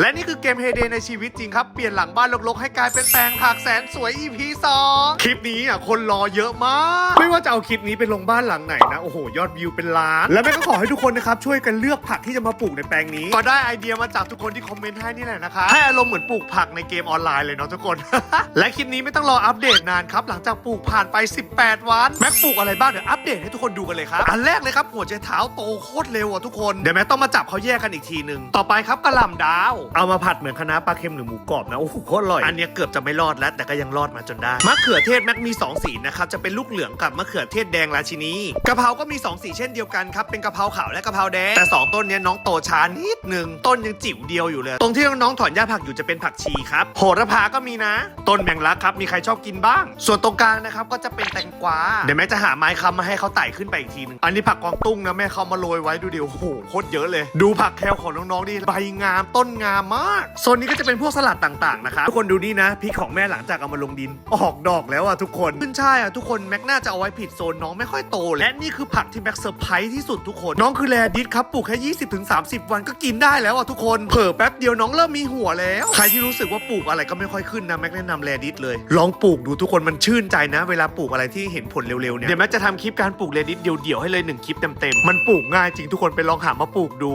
และนี่คือเกมเฮเดในชีวิตจริงครับ เปลี่ยนหลังบ้านรกๆ ให้กลายเป็นแปลงผักแสนสวย EP 2 คลิปนี้อะคนรอเยอะมาก ไม่ว่าจะเอาคลิปนี้ไปลงบ้านหลังไหนนะ โอ้โห ยอดวิวเป็นล้าน และแม่ก็ขอให้ทุกคนนะครับ ช่วยกันเลือกผักที่จะมาปลูกในแปลงนี้ ก็ได้ไอเดียมาจากทุกคนที่คอมเมนต์ให้นี่แหละนะคะให้อารมณ์เหมือนปลูกผักในเกมออนไลน์เลยเนาะทุกคน และคลิปนี้ไม่ต้องรออัปเดตนานครับหลังจากปลูกผ่านไป 18 วันแม็กปลูกอะไรบ้างเดี๋ยวอัปเดตให้ทุกคนดูกันเลยครับอันแรกเลยครับหัวใจเท้าโตโคตรเร็วอะทุกคนเดี๋ยวแม็กต้องมาจับเขาแยกกันอีกทีหนึ่งต่อไปครับกระหล่ำดาวเอามาผัดเหมือนคะน้าปลาเค็มหรือหมูกรอบนะ โอ้โหโคตรอร่อย อันเนี้ยเกือบจะไม่รอดแล้ว แต่ก็ยังรอดมาจนได้มะเขือเทศแม็กมี2สีนะครับจะเป็นลูกเหลืองกับมะเขือเทศแดงราชินีกะเพราก็มี 2 สีเช่นเดียวกันครับเป็นกะเพราขาวและกะเพราแดงแต่ 2 ต้นเนี้ยน้องโตช้านิดหนึ่งต้นยังจิ๋วเดียวอยู่เลย ตรงที่น้องๆถอนหญ้าผักอยู่จะเป็นผักชีครับโหระพาก็มีนะ ต้นแมงลักครับมีใครชอบกินบ้าง ส่วนตรงกลางนะครับก็จะเป็นแตงกวาเดี๋ยวแม่จะหาไม้ค้ำมาให้เขาไต่ขึ้นไปอีกทีหนึงอันนี้ผักกวางตุ้งนะแม่เขามาโรยไว้ดูเดียวโอ้โหโคตรเยอะเลย ดูผักแคลของน้องๆดิใบงามต้นงามมากโซนนี้ก็จะเป็นพวกสลัดต่างๆนะครับทุกคนดูนี่นะพริกของแม่หลังจากเอามาลงดิน ออกดอกแล้วอะทุกคนขึ้นช่ายอะทุกคนแม็กน่าจะเอาไว้ผิดโซนน้องไม่ค่อยโตเลยและนี่คือผักที่แม็กเซอร์ไพรส์ที่สุดทุกคนน้องคือแรดิสครับปลูกแค่ 20-30 วันก็กินได้แล้วอะทุกคนเผลอแป๊บเดียวน้องเริ่มมีหัวแล้วใครที่รู้สึกว่าปลูกอะไรก็ไม่ค่อยขึ้นนะแม็กแนะนำแรดิสเลยลองปลูกดูทุกคนมันชื่นใจนะ เวลาปลูกอะไรที่เห็นผลเร็วๆเนี่ยเดี๋ยวแม็กจะทำคลิปการปลูกแรดิสเดี่ยวๆให้เลยหนึ่งคลิปเต็มๆมันปลูกง่ายจริงทุกคนไปลองหามาปลูกดู